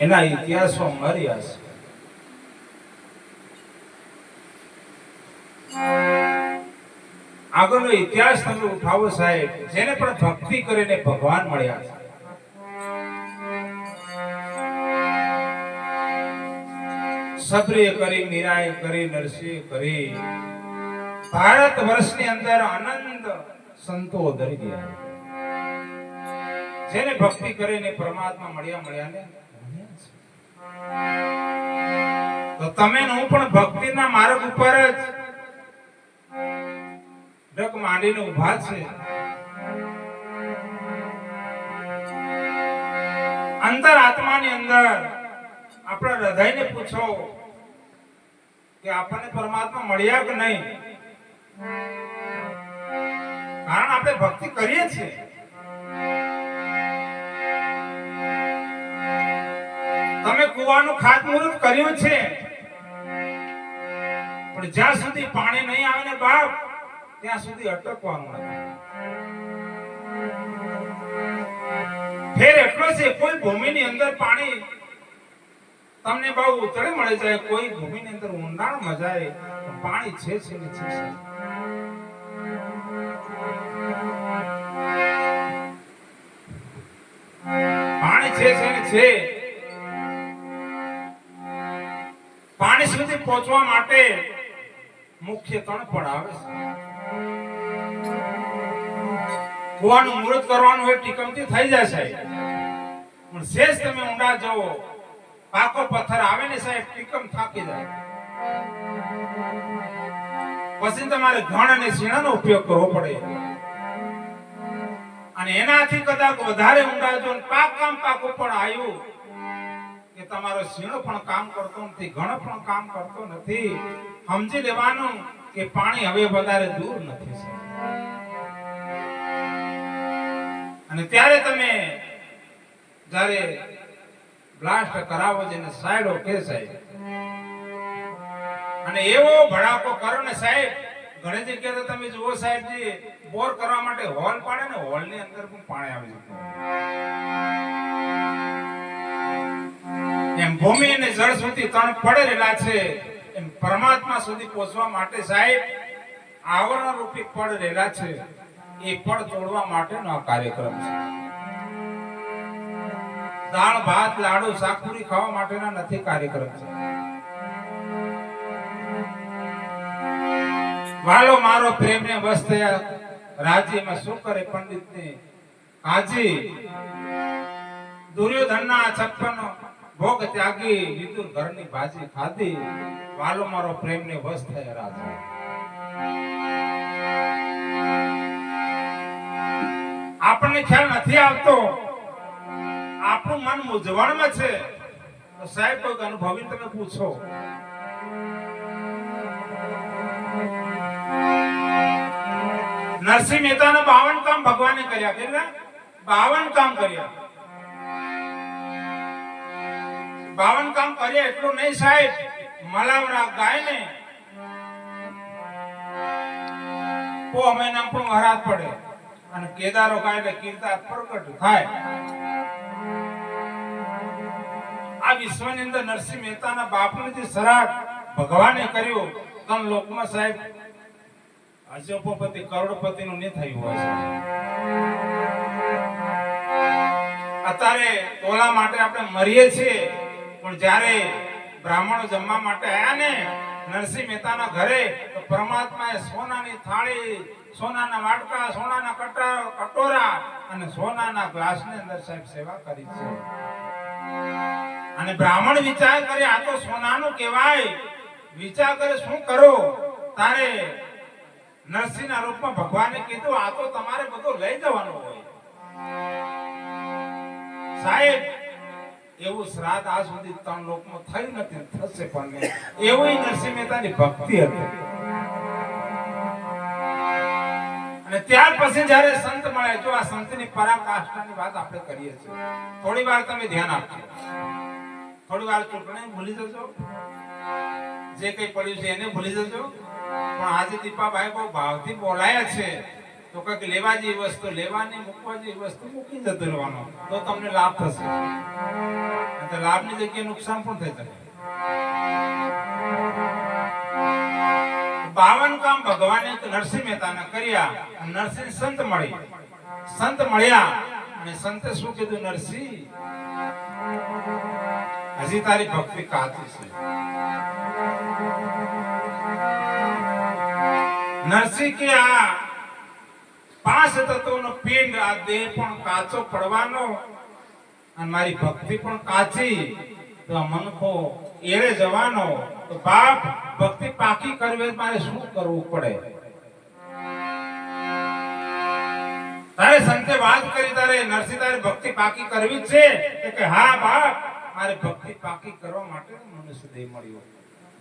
એના ઇતિહાસો મર્યા છે આગળનો ઇતિહાસ તમે ઉઠાવો સાહેબ, જેને પણ ભક્તિ કરીને ભગવાન મળ્યા છે. સબરે કરી મીરાએ કરી, નરસિંહ કરી. ભારત વર્ષની અંદર આનંદ સંતો ધરી ગયા જેને ભક્તિ કરીને પરમાત્મા મળ્યા મળ્યા ને તો તમે હું પણ ભક્તિના માર્ગ ઉપર જ ડગ માંડીને ઊભા છે. અંતર આત્માની અંદર આપણા હૃદયને પૂછો કે આપણને પરમાત્મા મળ્યા કે નહીં? કારણ આપણે ભક્તિ કરીએ છીએ. તમે કુવાનું ખાતમુહૂર્ત કર્યું છે. પણ જ્યાં સુધી પાણી નહીં આવે ને બાપ, ત્યાં સુધી અટકવાનું ફેર એટલો છે, કોઈ ભૂમિની અંદર પાણી તમને બહુ ઉતળે મળે જાય કોઈ ભૂમિની અંદર ઊંડાણ મજાય, પણ છે છે ને છે. પાણી છે છે ને છે. પાણી સુધી પહોંચવા માટે મુખ્ય ત્રણ પડ આવે છે. કુવાનું મુહૂર્ત કરવાનું હોય ટીકમથી થઈ જાય સાહેબ. પણ શેષ તમે ઊંડા જાઓ પાકો પથ્થર આવે ને સાહેબ, ટીકમ થાકી જાય. પછી તમારે ઘણ અને સીણાનો ઉપયોગ કરવો પડે. અને એનાથી કદાચ વધારે ઊંડા જો પાક કામ પાકું પણ આવ્યું તમારો સીણો પણ કામ કરતો નથી, ઘણો પણ કામ કરતો નથી. સમજી લેવાનું કે પાણી હવે વધારે દૂર નથી અને ત્યારે તમે જ્યારે બ્લાસ્ટ કરાવો જેને સાઈડો કે સાહેબ? અને એવો ભડાકો કરો ને સાહેબ, ઘણી જગ્યાએ તમે જુઓ સાહેબજી, બોર કરવા માટે હોલ પાડે ને હોલની અંદર પણ પાણી આવી જતું એમ ભૂમિ અને જળ સુધી ત્રણ પડેલા છે. એમ પરમાત્મા સુધી પહોંચવા માટે સાહેબ આવરણ રૂપી પડ રહેલા છે. એ પડ તોડવા માટેનો આ કાર્યક્રમ છે. દાળ, ભાત, લાડુ, શાકપુરી ખાવા માટેના નથી કાર્યક્રમ છે. વાલો, મારો પ્રેમને વસ થયા. રાજ્યમાં શું કરે પંડિત ને કાજી દુર્યોધનના છપ્પન ભોગ ત્યાગી વિદુર ઘરની ભાજી ખાધી, વાલો મારો પ્રેમને વસ થયા રાજા આપણને ખ્યાલ નથી આવતો. આપણું મન મૂંઝવણમાં છે. તો સાહેબ, કોઈક અનુભવી તમે પૂછો. નરસિંહ મહેતાના બાવન કામ ભગવાને કર્યા કેટલા બાવન કામ કર્યા. બાવન કામ કર્યા એટલું નહીં સાહેબ. મલાવરા ગાયને પો નામ પણ હરાત પડે. અને કેદારો ગાય એટલે કીર્તા પ્રગટ થાય. આ વિશ્વની અંદર નરસિંહ મહેતાના બાપનું જે શ્રાદ્ધ ભગવાને કર્યું તમ લોકમાં સાહેબ અજપોપતિ કરોડપતિ નું નહીં થયું હોય અત્યારે તોલા માટે આપણે મરીએ છીએ. પણ જ્યારે બ્રાહ્મણો જમવા માટે આવ્યા ને, નરસિંહ મહેતાના ઘરે, તો પરમાત્માએ સોનાની થાળી, સોનાના વાટકા સોનાના કટા, કટોરા અને સોનાના ગ્લાસની અંદર સાહેબ સેવા કરી છે. અને બ્રાહ્મણ વિચાર કરે, આ તો સોનાનું કહેવાય. વિચાર કરે, શું કરો? તારે નરસિંહના રૂપમાં ભગવાને કીધું, આ તો તમારે બધું લઈ જવાનું હોય. સાહેબ એવું શ્રાદ્ધ આ સુધી ત્રણ લોકમાં થયું નથી, થશે પણ નહીં. એવું નરસિંહ મહેતાની ભક્તિ હતી. અને ત્યાર પછી જ્યારે સંત મળે, જો આ સંતની પરાકાષ્ઠાની વાત આપણે કરીએ છીએ, થોડી વાર તમે ધ્યાન આપજો. થોડી વાર ચૂંટણી ભૂલી જજો. જે કઈ પડ્યું છે એને ભૂલી જજો. પણ આજે દીપાભાઈ બહુ ભાવથી બોલાયા છે. તો કંઈક લેવા જેવી વસ્તુ લેવાની મૂકવા જેવી વસ્તુ મૂકી જતો રહેવાનો તો તમને લાભ થશે. લાભની જગ્યાએ નુકસાન પણ થઈ શકે બાવન કામ ભગવાને નરસિંહ મહેતાના કર્યા નરસિંહ સંત મળી સંત મળ્યા અને સંતે શું કીધું નરસિંહ? હજી તારી ભક્તિ કાચી છે. નરસિંહ કે આ પાંચ તત્વોનો પિંડ આ દેહ પણ કાચો પડવાનો અને મારી ભક્તિ પણ કાચી. તો મનખો એરે જવાનો. તો બાપ, ભક્તિ પાકી કરવી મારે શું કરવું પડે? તારે સંતે વાત કરી, તારે નરસિંહ તારે ભક્તિ પાકી કરવી છે. કે હા, બાપ, મારે ભક્તિ પાકી કરવા માટે મનુષ્ય દેહ મળ્યો.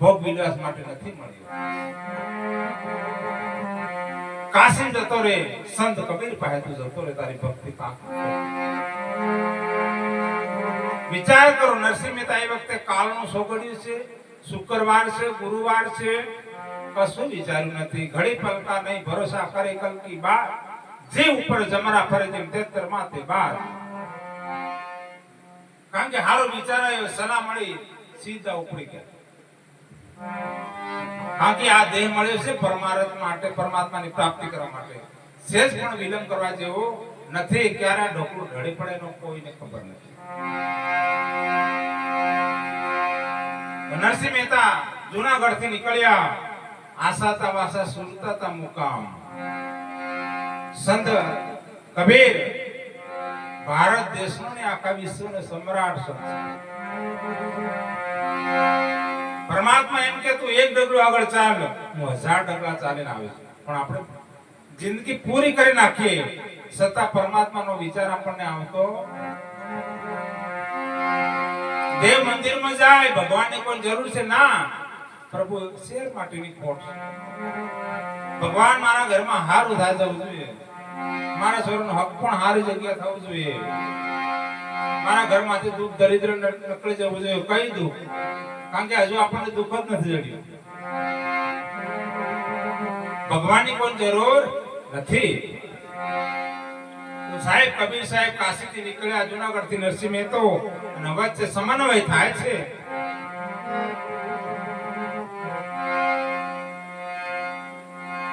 ભોગ વિલાસ માટે નથી મળ્યો. કાશી જતો રે સંત કબીર પાસે તું જતો રે તારી ભક્તિ પાકી વિચાર કરો, નરસિંહ મહેતા એ વખતે કાળનું સોગડ્યું છે, શુક્રવાર છે, ગુરુવાર છે. કશું વિચાર્યું નથી. ઘડી પલકા નહીં, ભરોસા કરે કલકી બાર. જે ઉપર જમરા ફરે તેમ તેતર માથે બાર. કારણ કે હારો વિચાર આવ્યો, સલાહ મળી, સીધા ઉપડી ગયા. કારણ કે આ દેહ મળ્યો છે પરમાર્થ માટે, પરમાત્માની પ્રાપ્તિ કરવા માટે. શેષ પણ વિલંબ કરવા જેવો નથી, ક્યારે ઢોકળું ઢળી પડે એનો કોઈને ખબર નથી. નરસિંહ મહેતા જુનાગઢથી નીકળ્યા આસાતા વાસા, સુરતા મુકામ. સંત કબીર, ભારત દેશનો ને આખા વિશ્વનો સમ્રાટ સંત. પરમાત્મા એમ કે, તું એક ડગલું આગળ ચાલ. હું હજાર ડગલા ચાલીને આવીશ. પણ આપણે જિંદગી પૂરી કરી નાખીએ, છતાં પરમાત્માનો વિચાર આપણને આવતો દેવ મંદિરમાં જાય, ભગવાનની પણ જરૂર છે? ના. પ્રભુ શેર માટેની ખોટ ભગવાન મારા ઘરમાં હારું થાય જવું જોઈએ. મારા છોરાનો હક પણ સારી જગ્યા થવું જોઈએ. મારા ઘરમાંથી દુઃખ, દરિદ્ર નકળી જવું જોઈએ. કઈ દુઃખ? કારણ કે હજુ આપણને દુઃખ જ નથી જડ્યું ભગવાનની કોઈ જરૂર નથી. સાહેબ, કબીર સાહેબ કાશીથી નીકળ્યા, જુનાગઢથી નરસિંહ મહેતો અને વચ્ચે સમન્વય થાય છે.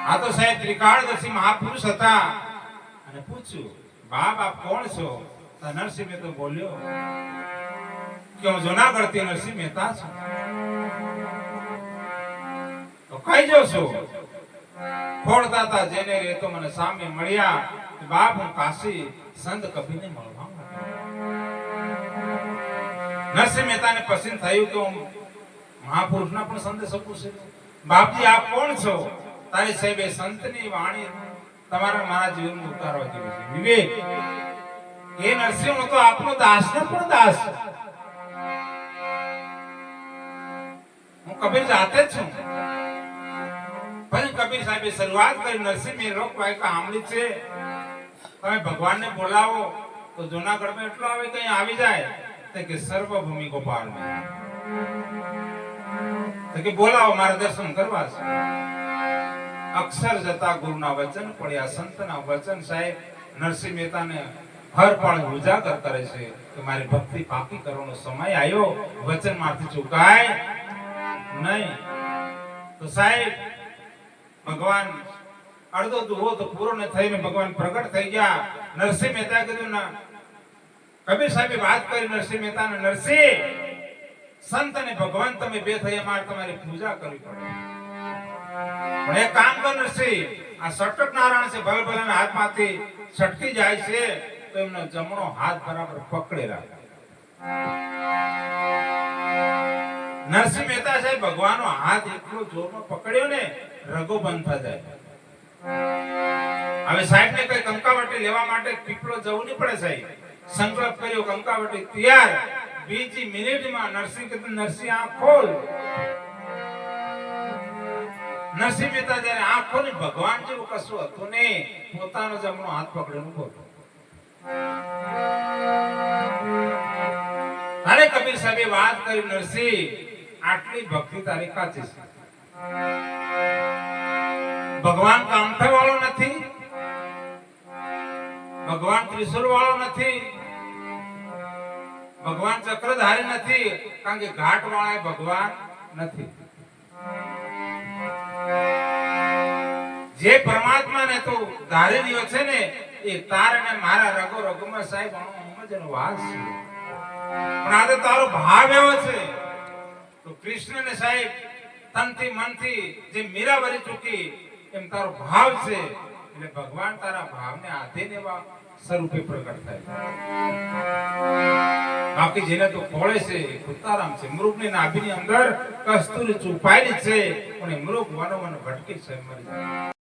આ તો સાહેબ ત્રિકાળદર્શી મહાપુરુષ હતા. અને પૂછ્યું, બાપ, આપ કોણ છો? નરસિંહ મહેતો બોલ્યો, કે હું જુનાગઢથી નરસિંહ મહેતા છું. કઈ જશો. ખોડતા હતા જેને રે તો મને સામે મળ્યા બાપ, હું કાશી સંત કબીરને મળવા. નરસિંહ મહેતાને પસંદ થયું કે, હું મહાપુરુષના પણ સંદેશો છું. બાપજી, આપ કોણ છો? તારી સાહેબે સંતની વાણી તમારા મારા જીવનમાં ઉતારવા જેવી છે. વિવેક, એ નરસિંહ, હું તો આપનો દાસ ને પણ દાસ. હું કબીર જાતે જ છું. કબીર સાહેબે શરૂઆત કરી, નરસિંહ મેં રોક વાયકા સાંભળી છે? તમે ભગવાનને બોલાવો, તો જુનાગઢમાં એટલો આવે કઈ આવી જાય. તો કે સર્વભૂમિ ગોપાલ તો કે બોલાવો, મારે દર્શન કરવા છે. અક્ષર જતા ગુરુના વચન પડ્યા, સંતના વચન સાહેબ, નરસિંહ મહેતાને હર પળ ઉજાગર કરે છે કે મારી ભક્તિ પાકી કરવાનો સમય આવ્યો વચનમાંથી ચૂકાય નહીં. તો સાહેબ ભગવાન અડધો દુહો તો પૂરો ન થઈને ભગવાન પ્રગટ થઈ ગયા. નરસિંહ મહેતા કીધું, ના, કબીર સાહેબે વાત કરી નરસિંહ મહેતાને નરસિંહ, સંત અને ભગવાન તમે બે થયા, મારે તમારી પૂજા કરવી પડે. પણ એક કામ કર નરસિંહ, આ સટક નારાયણ છે ભલે ભલે હાથમાંથી છટકી જાય છે, તો એમનો જમણો હાથ બરાબર પકડે રાખ. નરસિંહ મહેતા સાહેબ, ભગવાનનો હાથ એટલો જોરમાં પકડ્યો ને, રગો બંધ થઈ જાય હવે સાહેબ ને કઈ કંકાવટી લેવા માટે પીપળો જવું નહીં પડે સાહેબ. સંકલ્પ કર્યો, કંકાવટી તૈયાર. બીજી મિનિટમાં નરસિંહ કીધું, નરસિંહ આંખ ખોલ. નરસિંહ મહેતા જયારે આંખ ખોલી ભગવાન જેવું કશું હતું ને પોતાનો જમણો હાથ પકડેલું બોલો અરે કબીર સાહેબે વાત કરી, નરસિંહ આટલી ભક્તિ તારી કાચી છે. ભગવાન કામઠા વાળો નથી. ત્રિશુલ વાળો નથી. ભગવાન ચક્રધારી નથી, કારણ કે ઘાટ વાળા ભગવાન નથી. જે પરમાત્માને તું ધારી રહ્યો છે ને, એ તાર અને મારા રગો રગોમાં સાહેબ સમજનો વાસ છે. પણ આજે તારો ભાવ એવો છે. તો કૃષ્ણને સાહેબ, તનથી મનથી જે મીરા ભરી ચૂકી, એમ તારો ભાવ છે. એટલે ભગવાન તારા ભાવને આધીન એવા સ્વરૂપે પ્રગટ થાય બાકી જેને તો ખોળે છે ખુદારામ છે. મૃગની નાભીની અંદર કસ્તુરી છુપાયેલી છે, પણ મૃગ વનો વન ભટકી છે, મરી